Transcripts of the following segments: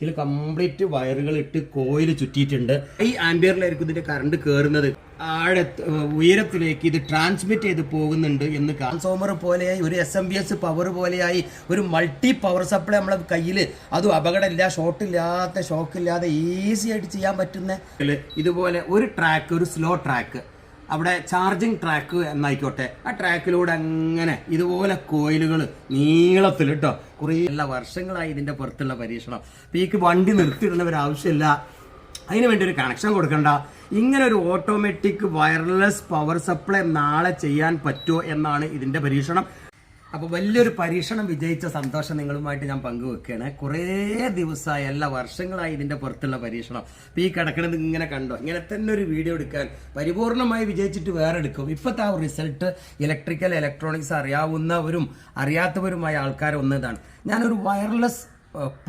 ഇതിൽ കംപ്ലീറ്റ് വയറുകൾ ഇട്ട് കോയിൽ ചുറ്റിയിട്ടുണ്ട്. ഈ ആംബിയറിലായിരിക്കും ഇതിന്റെ കറണ്ട് കയറുന്നത് ആഴ ഉയരത്തിലേക്ക് ഇത് ട്രാൻസ്മിറ്റ് ചെയ്ത് പോകുന്നുണ്ട് എന്ന് ട്രാൻസ്ഫോമർ പോലെയായി ഒരു S M B S power പോലെയായി ഒരു മൾട്ടി പവർ സപ്ലൈ നമ്മളെ കയ്യിൽ അതും അപകടമില്ല ഷോട്ട് ഇല്ലാത്ത ഷോക്ക് ഇല്ലാതെ ഈസി ആയിട്ട് ചെയ്യാൻ പറ്റുന്ന ഇതുപോലെ ഒരു ട്രാക്ക് ഒരു സ്ലോ ട്രാക്ക് അവിടെ ചാർജിങ് ട്രാക്ക് എന്നായിക്കോട്ടെ. ആ ട്രാക്കിലൂടെ അങ്ങനെ ഇതുപോലെ കോയിലുകൾ നീളത്തിൽ കേട്ടോ കുറേ എല്ലാ വർഷങ്ങളായി ഇതിന്റെ പുറത്തുള്ള പരീക്ഷണം. അപ്പോൾ ഈ വണ്ടി നിർത്തിയിടേണ്ട ഒരു ആവശ്യമില്ല അതിന് വേണ്ടി ഒരു കണക്ഷൻ കൊടുക്കണ്ട. ഇങ്ങനെ ഒരു ഓട്ടോമാറ്റിക് വയർലെസ് പവർ സപ്ലൈ നാളെ ചെയ്യാൻ പറ്റുമോ എന്നാണ് ഇതിന്റെ പരീക്ഷണം. അപ്പോൾ വലിയൊരു പരീക്ഷണം വിജയിച്ച സന്തോഷം നിങ്ങളുമായിട്ട് ഞാൻ പങ്കുവെക്കുകയാണ്. കുറേ ദിവസമായി എല്ലാ വർഷങ്ങളായി ഇതിന്റെ പുറത്തുള്ള പരീക്ഷണം. അപ്പോൾ ഈ കിടക്കണത് ഇങ്ങനെ കണ്ടോ? ഇങ്ങനെ തന്നെ ഒരു വീഡിയോ എടുക്കാൻ പരിപൂർണമായി വിജയിച്ചിട്ട് വേറെ എടുക്കും ഇപ്പോഴത്തെ ആ റിസൾട്ട് ഇലക്ട്രിക്കൽ ഇലക്ട്രോണിക്സ് അറിയാവുന്നവരും അറിയാത്തവരുമായ ആൾക്കാർ ഒന്നതാണ് ഞാനൊരു വയർലെസ്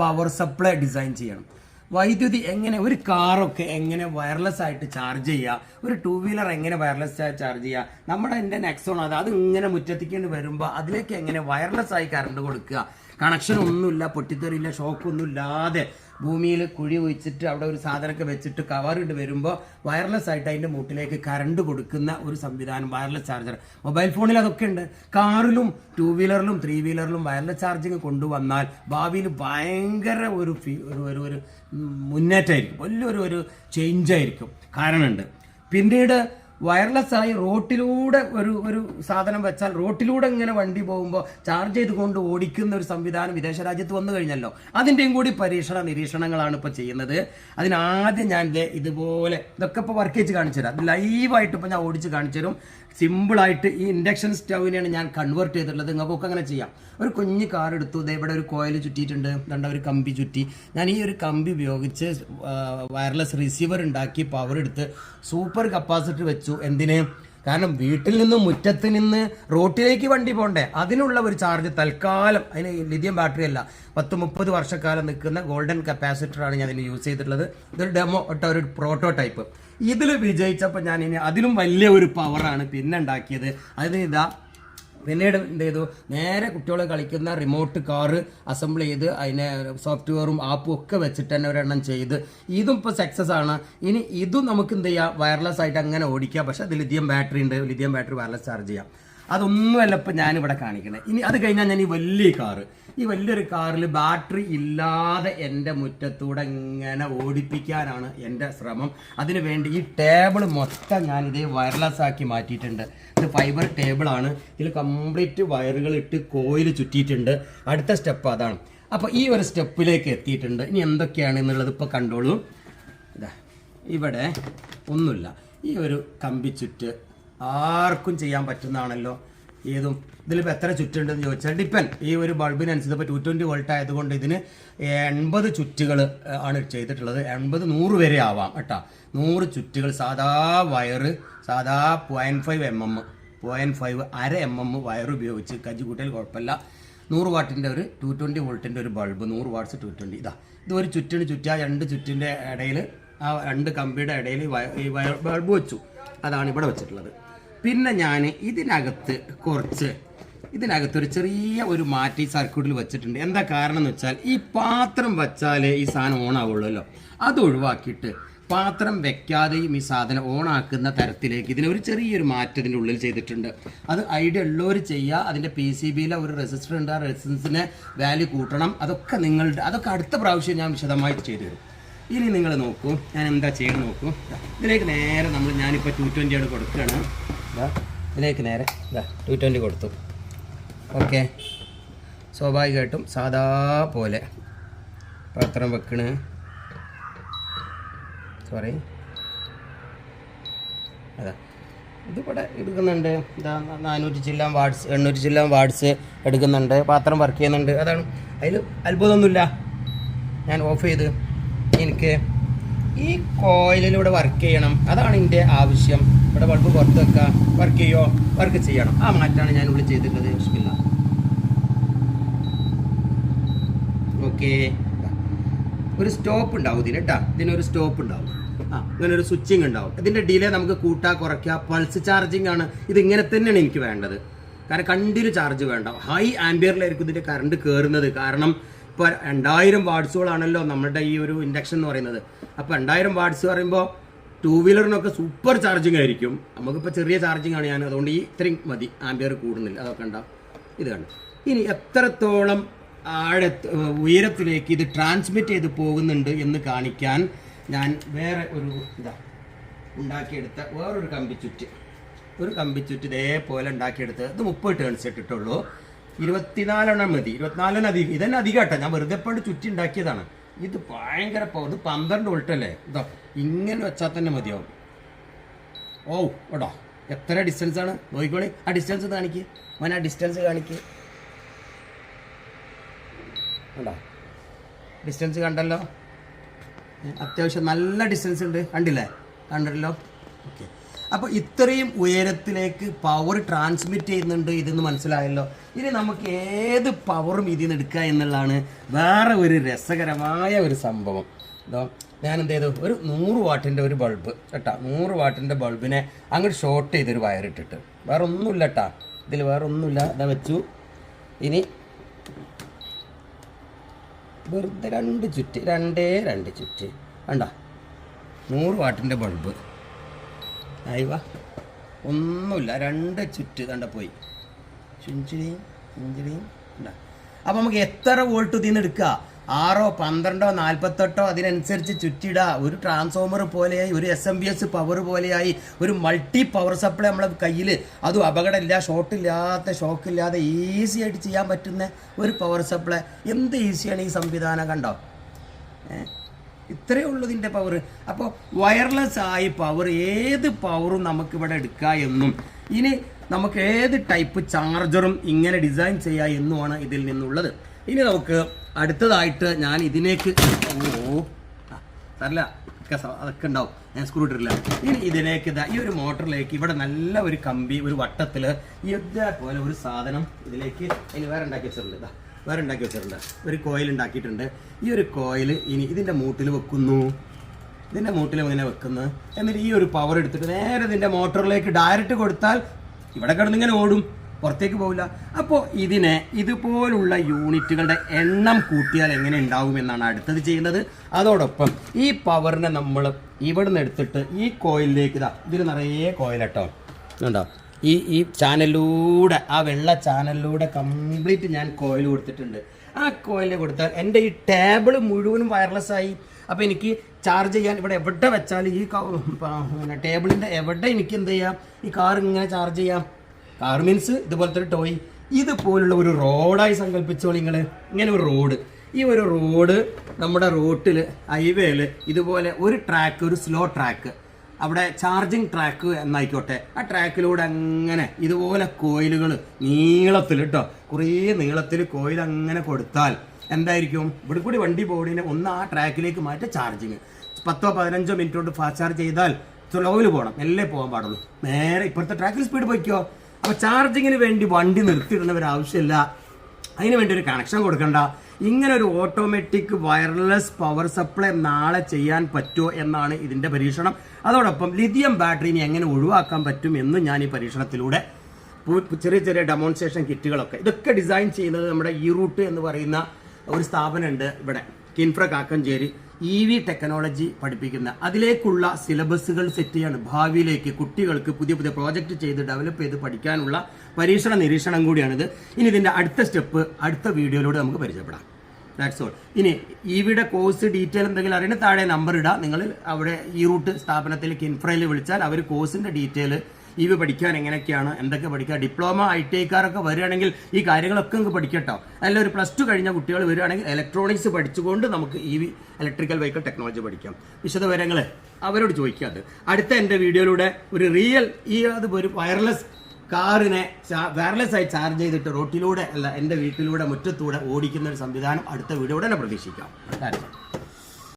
പവർ സപ്ലൈ ഡിസൈൻ ചെയ്യണം. വൈദ്യുതി എങ്ങനെ ഒരു കാറൊക്കെ എങ്ങനെ വയർലെസ് ആയിട്ട് ചാർജ് ചെയ്യുക ഒരു ടൂ വീലർ എങ്ങനെ വയർലെസ് ആയി ചാർജ് ചെയ്യുക നമ്മുടെ എന്റെ നെക്സോൺ അത് അത് ഇങ്ങനെ മുറ്റത്തേക്കേണ്ടി വരുമ്പോൾ അതിലേക്ക് എങ്ങനെ വയർലെസ് ആയി കറണ്ട് കൊടുക്കുക? കണക്ഷൻ ഒന്നുമില്ല പൊട്ടിത്തെറിയില്ല ഷോക്കൊന്നും ഇല്ലാതെ ഭൂമിയിൽ കുഴി ഒഴിച്ചിട്ട് അവിടെ ഒരു സാധനമൊക്കെ വെച്ചിട്ട് കവറിട്ട് വരുമ്പോൾ വയർലെസ് ആയിട്ട് അതിന്റെ മൂട്ടിലേക്ക് കറണ്ട് കൊടുക്കുന്ന ഒരു സംവിധാനം വയർലെസ് ചാർജർ മൊബൈൽ ഫോണിൽ അതൊക്കെ ഉണ്ട്. കാറിലും ടൂ വീലറിലും ത്രീ വീലറിലും വയർലെസ് ചാർജിങ് കൊണ്ടുവന്നാൽ ഭാവിയിൽ ഭയങ്കര ഒരു ഒരു ഒരു മുന്നേറ്റമായിരിക്കും. വലിയൊരു ഒരു ചേഞ്ചായിരിക്കും കാരണമുണ്ട്. പിന്നീട് വയർലെസ് ആയി റോട്ടിലൂടെ ഒരു ഒരു സാധനം വെച്ചാൽ റോട്ടിലൂടെ ഇങ്ങനെ വണ്ടി പോകുമ്പോൾ ചാർജ് ചെയ്തുകൊണ്ട് ഓടിക്കുന്ന ഒരു സംവിധാനം വിദേശ രാജ്യത്ത് വന്നു കഴിഞ്ഞല്ലോ. അതിന്റെയും കൂടി പരീക്ഷണ നിരീക്ഷണങ്ങളാണ് ഇപ്പോൾ ചെയ്യുന്നത്. അതിനാദ്യം ഞാൻ ഇതുപോലെ ഇതൊക്കെ ഇപ്പോൾ വർക്ക് ചെയ്ത് കാണിച്ചു തരാം. ലൈവായിട്ട് ഇപ്പോൾ ഞാൻ ഓടിച്ച് കാണിച്ചു തരും. സിമ്പിളായിട്ട് ഈ ഇൻഡക്ഷൻ സ്റ്റൗവിനെയാണ് ഞാൻ കൺവേർട്ട് ചെയ്തിട്ടുള്ളത്. നിങ്ങൾക്കൊക്കെ അങ്ങനെ ചെയ്യാം. ഒരു കുഞ്ഞ് കാർ എടുത്തു. ദേ ഇവിടെ ഒരു കോയിൽ ചുറ്റിയിട്ടുണ്ട്. രണ്ട ഒരു കമ്പി ചുറ്റി. ഞാൻ ഈ ഒരു കമ്പി ഉപയോഗിച്ച് വയർലെസ് റിസീവർ ഉണ്ടാക്കി പവർ എടുത്ത് സൂപ്പർ കപ്പാസിറ്റർ വെച്ചു. എന്തിന്? കാരണം വീട്ടിൽ നിന്ന് മുറ്റത്ത് നിന്ന് റോട്ടിലേക്ക് വണ്ടി പോണ്ടേ? അതിനുള്ള ഒരു ചാർജ് തൽക്കാലം. അതിന് ലിഥിയം ബാറ്ററി അല്ല. പത്ത് മുപ്പത് വർഷക്കാലം നിൽക്കുന്ന ഗോൾഡൻ കപ്പാസിറ്ററാണ് ഞാൻ ഇതിന് യൂസ് ചെയ്തിട്ടുള്ളത്. ഇതൊരു ഡെമോ ഒട്ട ഒരു പ്രോട്ടോടൈപ്പ് ഇതിൽ വിജയിച്ചപ്പോൾ ഞാൻ ഇനി അതിലും വലിയ ഒരു പവറാണ് പിന്നെ ഉണ്ടാക്കിയത്. അതിന് ഇതാ പിന്നീട് എന്ത് ചെയ്തു? നേരെ കുട്ടികൾ കളിക്കുന്ന റിമോട്ട് കാറ് അസംബിൾ ചെയ്ത് അതിനെ സോഫ്റ്റ്വെയറും ആപ്പും ഒക്കെ വെച്ചിട്ട് തന്നെ ഒരെണ്ണം ചെയ്ത്. ഇതും ഇപ്പോൾ സക്സസ് ആണ്. ഇനി ഇതും നമുക്ക് എന്ത് ചെയ്യാം? വയർലെസ് ആയിട്ട് അങ്ങനെ ഓടിക്കാം. പക്ഷേ അത് ലിഥിയം ബാറ്ററി ഉണ്ട്. ലിഥിയം ബാറ്ററി വയർലെസ് ചാർജ് ചെയ്യാം. അതൊന്നുമല്ല ഇപ്പം ഞാനിവിടെ കാണിക്കണേ. ഇനി അത് കഴിഞ്ഞാൽ ഞാൻ ഈ വലിയ കാറ് ഈ വലിയൊരു കാറിൽ ബാറ്ററി ഇല്ലാതെ എന്റെ മുറ്റത്തൂടെ ഇങ്ങനെ ഓടിപ്പിക്കാനാണ് എന്റെ ശ്രമം. അതിനു വേണ്ടി ഈ ടേബിൾ മൊത്തം ഞാൻ ഇതേ വയർലെസ് ആക്കി മാറ്റിയിട്ടുണ്ട്. ഇത് ഫൈബർ ടേബിളാണ് ഇതിൽ കംപ്ലീറ്റ് വയറുകൾ ഇട്ട് കോയിൽ ചുറ്റിയിട്ടുണ്ട്. അടുത്ത സ്റ്റെപ്പ് അതാണ്. അപ്പോൾ ഈ ഒരു സ്റ്റെപ്പിലേക്ക് എത്തിയിട്ടുണ്ട്. ഇനി എന്തൊക്കെയാണ് എന്നുള്ളത് ഇപ്പോൾ കണ്ടോളൂ. ഇതാ ഇവിടെ ഒന്നുമില്ല. ഈ ഒരു കമ്പി ചുറ്റ് ആർക്കും ചെയ്യാൻ പറ്റുന്നതാണല്ലോ. ഏതും ഇതിലിപ്പോൾ എത്ര ചുറ്റുണ്ടെന്ന് ചോദിച്ചാൽ ഡിപ്പെൻഡ്. ഈ ഒരു ബൾബിനനുസരിച്ച് ഇപ്പോൾ ടു ട്വന്റി വോൾട്ട് ആയതുകൊണ്ട് ഇതിന് എൺപത് ചുറ്റുകൾ ആണ് ചെയ്തിട്ടുള്ളത്. എൺപത് നൂറ് വരെ ആവാം കേട്ടോ. നൂറ് ചുറ്റുകൾ സാധാ വയറ് സാധാ point five M M point five അര എം എം വയർ ഉപയോഗിച്ച് കജ്ജി കൂട്ടിയാൽ കുഴപ്പമില്ല. നൂറ് വാട്ടിന്റെ ഒരു ടു ട്വന്റി വോൾട്ടിന്റെ ഒരു ബൾബ് നൂറ് വാട്ട്സ് ടു ട്വന്റി ഇതാ ഇത് ഒരു ചുറ്റിന് ചുറ്റാ രണ്ട് ചുറ്റിന്റെ ഇടയിൽ ആ രണ്ട് കമ്പിയുടെ ഇടയിൽ ഈ വയർ ബൾബ് വെച്ചു. അതാണ് ഇവിടെ വെച്ചിട്ടുള്ളത്. പിന്നെ ഞാൻ ഇതിനകത്ത് കുറച്ച് ഇതിനകത്ത് ഒരു ചെറിയ ഒരു മാറ്റി സർക്യൂട്ടിൽ വെച്ചിട്ടുണ്ട്. എന്താ കാരണം എന്ന് വെച്ചാൽ ഈ പാത്രം വെച്ചാലേ ഈ സാധനം ഓൺ ആവുള്ളൂല്ലോ. അത് ഒഴിവാക്കിയിട്ട് പാത്രം വെക്കാതെയും ഈ സാധനം ഓണാക്കുന്ന തരത്തിലേക്ക് ഇതിനൊരു ചെറിയൊരു മാറ്റം ഇതിന്റെ ഉള്ളിൽ ചെയ്തിട്ടുണ്ട്. അത് ഐഡിയ ഉള്ളവർ ചെയ്യുക അതിന്റെ പി സി ബിയിലെ ഒരു റെസിസ്റ്റർ ഉണ്ട്. ആ റെസിസ്റ്റൻസിനെ വാല്യൂ കൂട്ടണം. അതൊക്കെ നിങ്ങളുടെ അതൊക്കെ അടുത്ത പ്രാവശ്യം ഞാൻ വിശദമായിട്ട് ചെയ്തു തരും ഇനി നിങ്ങൾ നോക്കൂ ഞാൻ എന്താ ചെയ്യണം നോക്കൂ. ഇതിലേക്ക് നേരെ നമ്മൾ ഞാനിപ്പോൾ ടു ട്വന്റിയാണ് കൊടുക്കുകയാണ്. ഇതിലേക്ക് നേരെ ഇതാ ടു ട്വന്റി കൊടുത്തു. ഓക്കെ. സ്വാഭാവികമായിട്ടും സാധാ പോലെ പാത്രം വെക്കണ്. സോറി അതാ ഇതിവിടെ എടുക്കുന്നുണ്ട്. ഇതാ നാനൂറ്റി ചില്ലാം വാട്സ് എണ്ണൂറ്റി ചില്ലാം വാട്സ് എടുക്കുന്നുണ്ട്. പാത്രം വർക്ക് ചെയ്യുന്നുണ്ട്. അതാണ് അതിൽ അത്ഭുതമൊന്നുമില്ല. ഞാൻ ഓഫ് ചെയ്ത്. എനിക്ക് ഈ കോയിലിലൂടെ വർക്ക് ചെയ്യണം. അതാണ് എന്റെ ആവശ്യം. ഇവിടെ ബൾബ് പുറത്ത് വെക്കുക വർക്ക് ചെയ്യോ? വർക്ക് ചെയ്യണം. ആ മാറ്റാണ് ഞാൻ ഇവിടെ ചെയ്തിട്ടുള്ളത്. ഇഷ്ടമില്ല ഓക്കെ ഒരു സ്റ്റോപ്പ് ഉണ്ടാവും ഇതിന് കേട്ടോ ഇതിനൊരു സ്റ്റോപ്പ് ഉണ്ടാവും. ആ ഒരു സ്വിച്ചിങ് ഉണ്ടാവും. ഇതിന്റെ ഡിലേ നമുക്ക് കൂട്ടാ കുറയ്ക്കുക പൾസ് ചാർജിങ് ആണ്. ഇത് ഇങ്ങനെ തന്നെയാണ് എനിക്ക് വേണ്ടത്. കാരണം കണ്ടിന്യൂ ചാർജ് വേണ്ട. ഹൈ ആംബിയറിലായിരിക്കും ഇതിന്റെ കറണ്ട് കയറുന്നത് കാരണം ഇപ്പൊ രണ്ടായിരം വാട്സുകളാണല്ലോ നമ്മുടെ ഈ ഒരു ഇൻഡക്ഷൻ എന്ന് പറയുന്നത്. അപ്പൊ രണ്ടായിരം വാട്സ് പറയുമ്പോൾ ടൂ വീലറിനൊക്കെ സൂപ്പർ ചാർജിങ് ആയിരിക്കും. നമുക്കിപ്പോൾ ചെറിയ ചാർജിങ് ആണ് ഞാൻ അതുകൊണ്ട് ഈ ഇത്രയും മതി. ആംബിയർ കൂടുന്നില്ല. അതൊക്കെ ഉണ്ടാവും ഇത് കണ്ടു? ഇനി എത്രത്തോളം ആഴ ഉയരത്തിലേക്ക് ഇത് ട്രാൻസ്മിറ്റ് ചെയ്ത് പോകുന്നുണ്ട് എന്ന് കാണിക്കാൻ ഞാൻ വേറെ ഒരു ഇതാ ഉണ്ടാക്കിയെടുത്ത വേറൊരു കമ്പിച്ചുറ്റ്. ഒരു കമ്പിച്ചുറ്റ് ഇതേപോലെ ഉണ്ടാക്കിയെടുത്ത് ഇത് മുപ്പത് ടേൺസ് ഇട്ടിട്ടുള്ളൂ. ഇരുപത്തിനാലെണ്ണം മതി. ഇരുപത്തിനാലെണ്ണം അധികം. ഇതന്നെ അധികം കേട്ടോ ഞാൻ വെറുതെ പണ്ട് ചുറ്റി ഉണ്ടാക്കിയതാണ് ഇത് ഭയങ്കര ഇത് പന്ത്രണ്ട് വോൾട്ട് അല്ലേ? ഇതോ ഇങ്ങനെ വെച്ചാൽ തന്നെ മതിയാവും. ഓ എടാ എത്ര ഡിസ്റ്റൻസ് ആണ്? നോക്കിക്കോളി. ആ ഡിസ്റ്റൻസ് കാണിക്ക്. മോൻ ആ ഡിസ്റ്റൻസ് കാണിക്ക്. കണ്ടോ ഡിസ്റ്റൻസ് കണ്ടല്ലോ? അത്യാവശ്യം നല്ല ഡിസ്റ്റൻസ് ഉണ്ട്. കണ്ടില്ലേ? കണ്ടല്ലോ ഓക്കെ. അപ്പോൾ ഇത്രയും ഉയരത്തിലേക്ക് പവർ ട്രാൻസ്മിറ്റ് ചെയ്യുന്നുണ്ട് ഇതെന്ന് മനസ്സിലായല്ലോ. ഇനി നമുക്ക് ഏത് പവറും ഇതിൽ നിന്ന് എടുക്കുക എന്നുള്ളതാണ് വേറെ ഒരു രസകരമായ ഒരു സംഭവം. ഇതോ ഞാൻ എന്ത് ചെയ്തു? ഒരു നൂറ് വാട്ടിന്റെ ഒരു ബൾബ് കേട്ടാ നൂറ് വാട്ടിന്റെ ബൾബിനെ അങ്ങോട്ട് ഷോർട്ട് ചെയ്തൊരു വയറിട്ടിട്ട് വേറെ ഒന്നുമില്ല കേട്ടാ ഇതിൽ വേറെ ഒന്നുമില്ല ഇതാ വെച്ചു. ഇനി വെറുതെ രണ്ട് ചുറ്റ് രണ്ടേ രണ്ട് ചുറ്റ്. കണ്ട? നൂറ് വാട്ടിന്റെ ബൾബ് ആയിവാ ഒന്നുമില്ല രണ്ട് ചുറ്റ് കണ്ട പോയി. ചുഞ്ചിരിയും ചുഞ്ചിരിയും ഉണ്ടാ അപ്പം നമുക്ക് എത്ര വോൾട്ട് ഇതിൽ നിന്ന് എടുക്കുക ആറോ പന്ത്രണ്ടോ നാൽപ്പത്തെട്ടോ അതിനനുസരിച്ച് ചുറ്റിടുക ഒരു ട്രാൻസ്ഫോമർ പോലെയായി ഒരു S M B S power പോലെയായി ഒരു മൾട്ടി പവർ സപ്ലൈ നമ്മളെ കയ്യിൽ അതും അപകടമില്ല ഷോട്ടില്ലാത്ത ഷോക്കില്ലാതെ ഈസി ആയിട്ട് ചെയ്യാൻ പറ്റുന്ന ഒരു പവർ സപ്ലൈ എന്ത് ഈസിയാണ് ഈ സംവിധാനം കണ്ടോ? ഏ? ഇത്രയേ ഉള്ളൂ ഇതിന്റെ പവർ അപ്പോൾ വയർലെസ് ആയി പവർ ഏത് പവറും നമുക്കിവിടെ എടുക്കാം എന്നും ഇനി നമുക്ക് ഏത് ടൈപ്പ് ചാർജറും ഇങ്ങനെ ഡിസൈൻ ചെയ്യുക എന്നുമാണ് ഇതിൽ നിന്നുള്ളത്. ഇനി നമുക്ക് അടുത്തതായിട്ട് ഞാൻ ഇതിലേക്ക് ഓ തരല അതൊക്കെ ഉണ്ടാവും. ഞാൻ സ്ക്രൂ ഇട്ടിട്ടില്ല. ഇനി ഇതിലേക്ക് ഇതാ ഈ ഒരു മോട്ടറിലേക്ക് ഇവിടെ നല്ല ഒരു കമ്പി ഒരു വട്ടത്തിൽ ഇതേപോലെ ഒരു സാധനം ഇതിലേക്ക് ഇനി വേറെ ഉണ്ടാക്കി വെച്ചിട്ടുണ്ട്. ഇതാ വേറെ ഉണ്ടാക്കി വെച്ചിട്ടുണ്ട്. ഒരു കോയിൽ ഉണ്ടാക്കിയിട്ടുണ്ട്. ഈ ഒരു കോയിൽ ഇനി ഇതിന്റെ മൂട്ടിൽ വെക്കുന്നു. ഇതിന്റെ മൂട്ടിൽ ഇങ്ങനെ വെക്കുന്നു? എന്നിട്ട് ഈ ഒരു പവർ എടുത്തിട്ട് നേരെ ഇതിന്റെ മോട്ടറിലേക്ക് ഡയറക്റ്റ് കൊടുത്താൽ ഇവിടെ കിടന്ന് ഇങ്ങനെ ഓടും. പുറത്തേക്ക് പോകില്ല അപ്പോൾ ഇതിനെ ഇതുപോലുള്ള യൂണിറ്റുകളുടെ എണ്ണം കൂട്ടിയാൽ എങ്ങനെ ഉണ്ടാവും എന്നാണ് അടുത്തത് ചെയ്യുന്നത്. അതോടൊപ്പം ഈ പവറിനെ നമ്മൾ ഇവിടെ നിന്ന് എടുത്തിട്ട് ഈ കോയിലിലേക്ക് ഇതാ ഇതിൽ നിറയെ കോയിലട്ടോ. കണ്ടോ? ഈ ഈ ചാനലിലൂടെ ആ വെള്ള ചാനലിലൂടെ കംപ്ലീറ്റ് ഞാൻ കോയിൽ കൊടുത്തിട്ടുണ്ട്. ആ കോയിൽ കൊടുത്താൽ എന്റെ ഈ ടേബിൾ മുഴുവനും വയർലെസ് ആയി. അപ്പോൾ എനിക്ക് ചാർജ് ചെയ്യാൻ ഇവിടെ എവിടെ വെച്ചാലും ഈ പിന്നെ ടേബിളിന്റെ എവിടെ എനിക്ക് എന്ത് ചെയ്യാം? ഈ കാർ ഇങ്ങനെ ചാർജ് ചെയ്യാം. കാർ മീൻസ് ഇതുപോലത്തെ ഒരു ടോയ് ഇതുപോലുള്ള ഒരു റോഡായി സങ്കല്പിച്ചോളി നിങ്ങൾ ഇങ്ങനെ ഒരു റോഡ് ഈ ഒരു റോഡ് നമ്മുടെ റോട്ടിൽ ഹൈവേയിൽ ഇതുപോലെ ഒരു ട്രാക്ക് ഒരു സ്ലോ ട്രാക്ക് അവിടെ ചാർജിങ് ട്രാക്ക് എന്നായിക്കോട്ടെ. ആ ട്രാക്കിലൂടെ അങ്ങനെ ഇതുപോലെ കോയിലുകൾ നീളത്തിൽ കേട്ടോ കുറേ നീളത്തിൽ കോയിൽ അങ്ങനെ കൊടുത്താൽ എന്തായിരിക്കും? ഇവിടെ കൂടി വണ്ടി പോകുന്നതിന് ഒന്ന് ആ ട്രാക്കിലേക്ക് മാറ്റി ചാർജിങ് പത്തോ പതിനഞ്ചോ മിനിറ്റ് കൊണ്ട് ഫാസ്റ്റ് ചാർജ് ചെയ്താൽ സ്ലോയിൽ പോകണം എല്ലേ പോകാൻ പാടുള്ളൂ. നേരെ ഇപ്പോഴത്തെ ട്രാക്കിൽ സ്പീഡ് പോയിക്കോ. അപ്പോൾ ചാർജിങ്ങിന് വേണ്ടി വണ്ടി നിർത്തിയിടേണ്ട ഒരു അതിന് വേണ്ടി ഒരു കണക്ഷൻ കൊടുക്കണ്ട. ഇങ്ങനെ ഒരു ഓട്ടോമാറ്റിക് വയർലെസ് പവർ സപ്ലൈ നാളെ ചെയ്യാൻ പറ്റുമോ എന്നാണ് ഇതിന്റെ പരീക്ഷണം. അതോടൊപ്പം ലിഥിയം ബാറ്ററിനെ എങ്ങനെ ഒഴിവാക്കാൻ പറ്റും എന്ന് ഞാൻ ഈ പരീക്ഷണത്തിലൂടെ ചെറിയ ചെറിയ ഡെമോൺസ്ട്രേഷൻ കിറ്റുകളൊക്കെ ഇതൊക്കെ ഡിസൈൻ ചെയ്യുന്നത് നമ്മുടെ ഈ റൂട്ട് എന്ന് പറയുന്ന ഒരു സ്ഥാപനമുണ്ട് ഇവിടെ Kinfra Kakkanchery. E V technology പഠിപ്പിക്കുന്ന. അതിലേക്കുള്ള സിലബസുകൾ സെറ്റ് ചെയ്യാണ്. ഭാവിയിലേക്ക് കുട്ടികൾക്ക് പുതിയ പുതിയ പ്രോജക്റ്റ് ചെയ്ത് ഡെവലപ്പ് ചെയ്ത് പഠിക്കാനുള്ള പരീക്ഷണ നിരീക്ഷണം കൂടിയാണിത്. ഇനി ഇതിന്റെ അടുത്ത സ്റ്റെപ്പ് അടുത്ത വീഡിയോയിലൂടെ നമുക്ക് പരിചയപ്പെടാം. ദാറ്റ്സ് ഓൾ ഇനി ഇവിടെ കോഴ്സ് ഡീറ്റെയിൽ എന്തെങ്കിലും അറിയണ താഴെ നമ്പർ ഇടാം. നിങ്ങൾ അവിടെ ഈ റൂട്ട് സ്ഥാപനത്തിലേക്ക് ഇൻഫ്രയിൽ വിളിച്ചാൽ അവർ കോഴ്സിന്റെ ഡീറ്റെയിൽ ഇ വി പഠിക്കാൻ എങ്ങനെയൊക്കെയാണ് എന്തൊക്കെ പഠിക്കുക ഡിപ്ലോമ ഐ ടി ഐക്കാരൊക്കെ വരികയാണെങ്കിൽ ഈ കാര്യങ്ങളൊക്കെ നമുക്ക് പഠിക്കട്ടോ. അല്ല ഒരു പ്ലസ് ടു കഴിഞ്ഞ കുട്ടികൾ വരികയാണെങ്കിൽ ഇലക്ട്രോണിക്സ് പഠിച്ചുകൊണ്ട് നമുക്ക് ഈ വി ഇലക്ട്രിക്കൽ വെഹിക്കിൾ ടെക്നോളജി പഠിക്കാം വിശദവിവരങ്ങൾ അവരോട് ചോദിക്കാത് അടുത്ത എന്റെ വീഡിയോയിലൂടെ ഒരു റിയൽ ഈ അത് ഒരു വയർലെസ് കാറിനെ വയർലെസ് ആയി ചാർജ് ചെയ്തിട്ട് റോട്ടിലൂടെ അല്ല എന്റെ വീട്ടിലൂടെ മുറ്റത്തൂടെ ഓടിക്കുന്ന ഒരു സംവിധാനം അടുത്ത വീഡിയോടെ തന്നെ പ്രതീക്ഷിക്കാം.